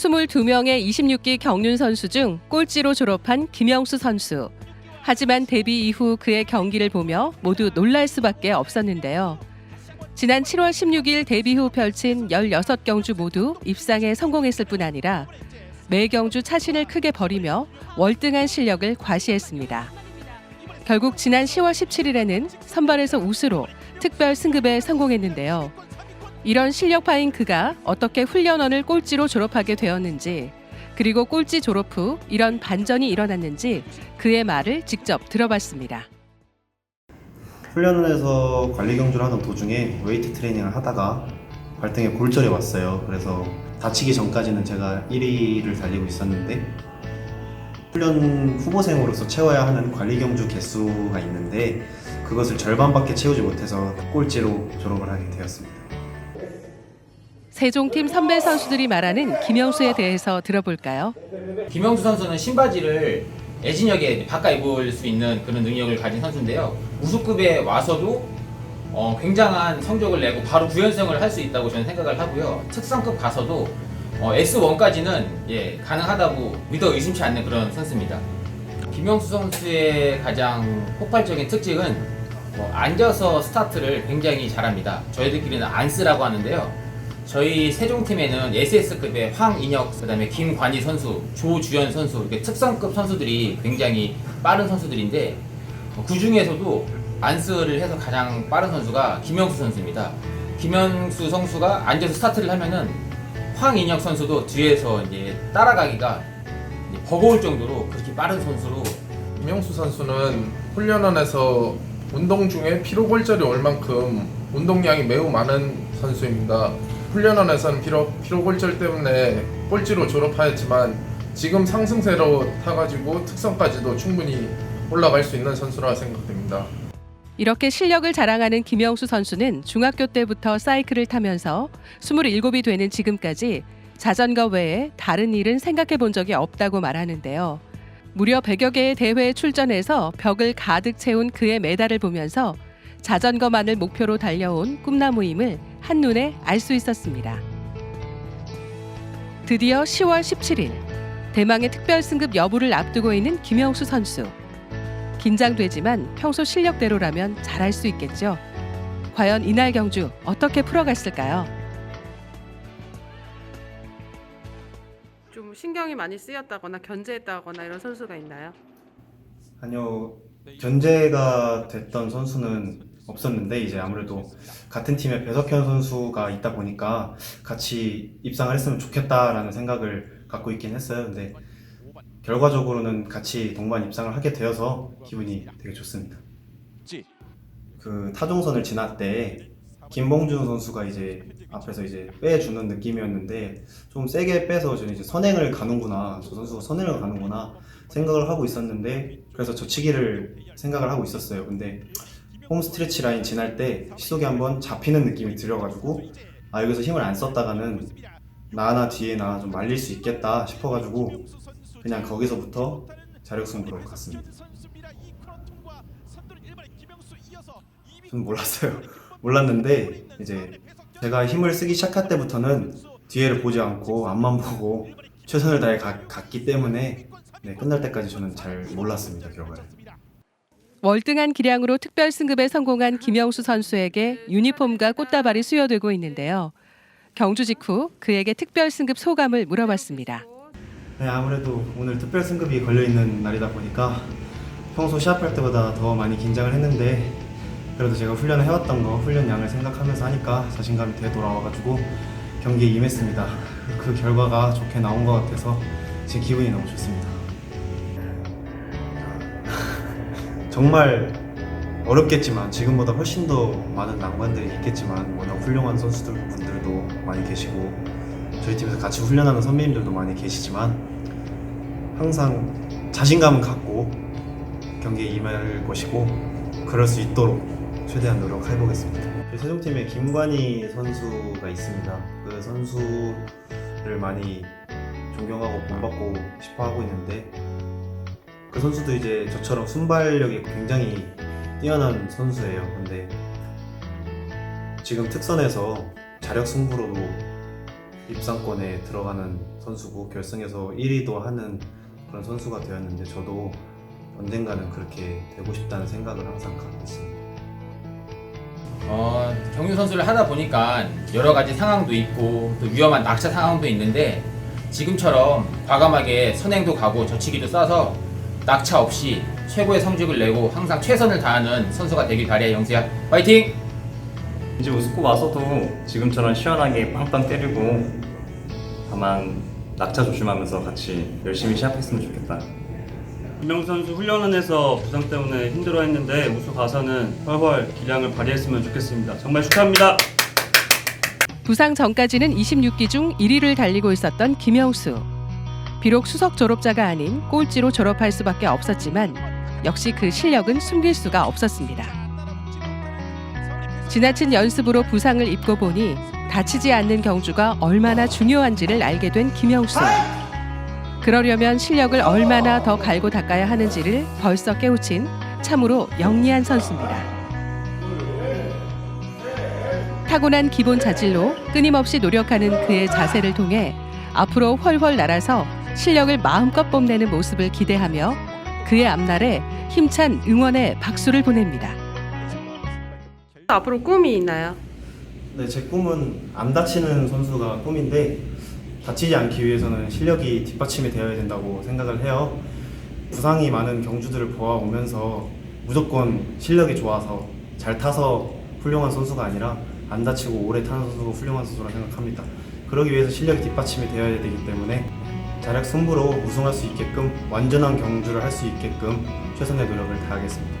22명의 26기 경륜 선수 중 꼴찌로 졸업한 김영수 선수. 하지만 데뷔 이후 그의 경기를 보며 모두 놀랄 수밖에 없었는데요. 지난 7월 16일 데뷔 후 펼친 16경주 모두 입상에 성공했을 뿐 아니라 매 경주 차신을 크게 벌이며 월등한 실력을 과시했습니다. 결국 지난 10월 17일에는 선발에서 우수로 특별 승급에 성공했는데요. 이런 실력파인 그가 어떻게 훈련원을 꼴찌로 졸업하게 되었는지 그리고 꼴찌 졸업 후 이런 반전이 일어났는지 그의 말을 직접 들어봤습니다. 훈련원에서 관리 경주를 하던 도중에 웨이트 트레이닝을 하다가 발등에 골절이 왔어요. 그래서 다치기 전까지는 제가 1위를 달리고 있었는데 훈련 후보생으로서 채워야 하는 관리 경주 개수가 있는데 그것을 절반밖에 채우지 못해서 꼴찌로 졸업을 하게 되었습니다. 세종팀 선배 선수들이 말하는 김영수에 대해서 들어볼까요? 김영수 선수는 신바지를 애진역에 바꿔 입을 수 있는 그런 능력을 가진 선수인데요. 우수급에 와서도 어, 굉장한 성적을 내고 바로 구연승을 할 수 있다고 저는 생각을 하고요. 특성급 가서도 어, S1까지는 예, 가능하다고 믿어 의심치 않는 그런 선수입니다. 김영수 선수의 가장 폭발적인 특징은 뭐 앉아서 스타트를 굉장히 잘합니다. 저희들끼리는 안쓰라고 하는데요. 저희 세종팀에는 SS급의 황인혁, 그다음에 김관희 선수, 조주현 선수 이렇게 특성급 선수들이 굉장히 빠른 선수들인데 그 중에서도 안스를 해서 가장 빠른 선수가 김영수 선수입니다. 김영수 선수가 앉아서 스타트를 하면은 황인혁 선수도 뒤에서 이제 따라가기가 버거울 정도로 그렇게 빠른 선수로 김영수 선수는 훈련원에서 운동 중에 피로 골절이 올 만큼 운동량이 매우 많은 선수입니다. 훈련원에서는 비록 피로골절 때문에 꼴찌로 졸업하였지만 지금 상승세로 타가지고 특성까지도 충분히 올라갈 수 있는 선수라 생각됩니다. 이렇게 실력을 자랑하는 김영수 선수는 중학교 때부터 사이클을 타면서 27이 되는 지금까지 자전거 외에 다른 일은 생각해 본 적이 없다고 말하는데요. 무려 100여 개의 대회에 출전해서 벽을 가득 채운 그의 메달을 보면서 자전거만을 목표로 달려온 꿈나무임을 한눈에 알 수 있었습니다. 드디어 10월 17일 대망의 특별 승급 여부를 앞두고 있는 김영수 선수. 긴장되지만 평소 실력대로라면 잘할 수 있겠죠. 과연 이날 경주 어떻게 풀어갔을까요? 좀 신경이 많이 쓰였다거나 견제했다거나 이런 선수가 있나요? 아니요 견제가 됐던 선수는 없었는데 이제 아무래도 같은 팀에 배석현 선수가 있다 보니까 같이 입상을 했으면 좋겠다라는 생각을 갖고 있긴 했어요. 근데 결과적으로는 같이 동반 입상을 하게 되어서 기분이 되게 좋습니다. 그 타종선을 지날 때 김봉준 선수가 이제 앞에서 이제 빼주는 느낌이었는데 좀 세게 빼서 저는 이제 선행을 가는구나 저 선수가 선행을 가는구나 생각을 하고 있었는데 그래서 저치기를 생각을 하고 있었어요. 근데 홈 스트레치 라인 지날 때 시속이 한번 잡히는 느낌이 들어가지고 아 여기서 힘을 안 썼다가는 나나 뒤에 나 좀 말릴 수 있겠다 싶어가지고 그냥 거기서부터 자력 승부로 갔습니다. 저는 몰랐어요. 몰랐는데 이제 제가 힘을 쓰기 시작할 때부터는 뒤에를 보지 않고 앞만 보고 최선을 다해 가- 갔기 때문에 네, 끝날 때까지 저는 잘 몰랐습니다 결과를. 월등한 기량으로 특별 승급에 성공한 김영수 선수에게 유니폼과 꽃다발이 수여되고 있는데요. 경주 직후 그에게 특별 승급 소감을 물어봤습니다. 네, 아무래도 오늘 특별 승급이 걸려 있는 날이다 보니까 평소 시합할 때보다 더 많이 긴장을 했는데 그래도 제가 훈련을 해왔던 거 훈련량을 생각하면서 하니까 자신감이 되돌아와가지고 경기에 임했습니다. 그 결과가 좋게 나온 것 같아서 제 기분이 너무 좋습니다. 정말 어렵겠지만 지금보다 훨씬 더 많은 낭만들이 있겠지만 워낙 훌륭한 선수들 분들도 많이 계시고 저희 팀에서 같이 훈련하는 선배님들도 많이 계시지만 항상 자신감은 갖고 경기에 임할 것이고 그럴 수 있도록 최대한 노력해 보겠습니다. 저희 세종팀에 김관희 선수가 있습니다. 그 선수를 많이 존경하고 본받고 싶어 하고 있는데 그 선수도 이제 저처럼 순발력이 굉장히 뛰어난 선수예요. 근데 지금 특선에서 자력 승부로도 입상권에 들어가는 선수고 결승에서 1위도 하는 그런 선수가 되었는데 저도 언젠가는 그렇게 되고 싶다는 생각을 항상 갖고 있습니다. 어, 경륜 선수를 하다 보니까 여러 가지 상황도 있고 또 위험한 낙차 상황도 있는데 지금처럼 과감하게 선행도 가고 저치기도 쏴서 낙차 없이 최고의 성적을 내고 항상 최선을 다하는 선수가 되길 바래 영수야 파이팅! 이제 우스고 와서도 지금처럼 시원하게 빵빵 때리고 다만 낙차 조심하면서 같이 열심히 시합했으면 좋겠다. 김명수 선수 훈련원에서 부상 때문에 힘들어했는데 우수 가서는 훨훨 기량을 발휘했으면 좋겠습니다. 정말 축하합니다. 부상 전까지는 26기 중 1위를 달리고 있었던 김영수. 비록 수석 졸업자가 아닌 꼴찌로 졸업할 수밖에 없었지만 역시 그 실력은 숨길 수가 없었습니다. 지나친 연습으로 부상을 입고 보니 다치지 않는 경주가 얼마나 중요한지를 알게 된 김영수. 그러려면 실력을 얼마나 더 갈고 닦아야 하는지를 벌써 깨우친 참으로 영리한 선수입니다. 타고난 기본 자질로 끊임없이 노력하는 그의 자세를 통해 앞으로 훨훨 날아서 실력을 마음껏 뽐내는 모습을 기대하며 그의 앞날에 힘찬 응원의 박수를 보냅니다. 앞으로 꿈이 있나요? 네, 제 꿈은 안 다치는 선수가 꿈인데 다치지 않기 위해서는 실력이 뒷받침이 되어야 된다고 생각을 해요. 부상이 많은 경주들을 보아오면서 무조건 실력이 좋아서 잘 타서 훌륭한 선수가 아니라 안 다치고 오래 타는 선수가 훌륭한 선수라 생각합니다. 그러기 위해서 실력이 뒷받침이 되어야 되기 때문에 자력 승부로 우승할 수 있게끔 완전한 경주를 할 수 있게끔 최선의 노력을 다하겠습니다.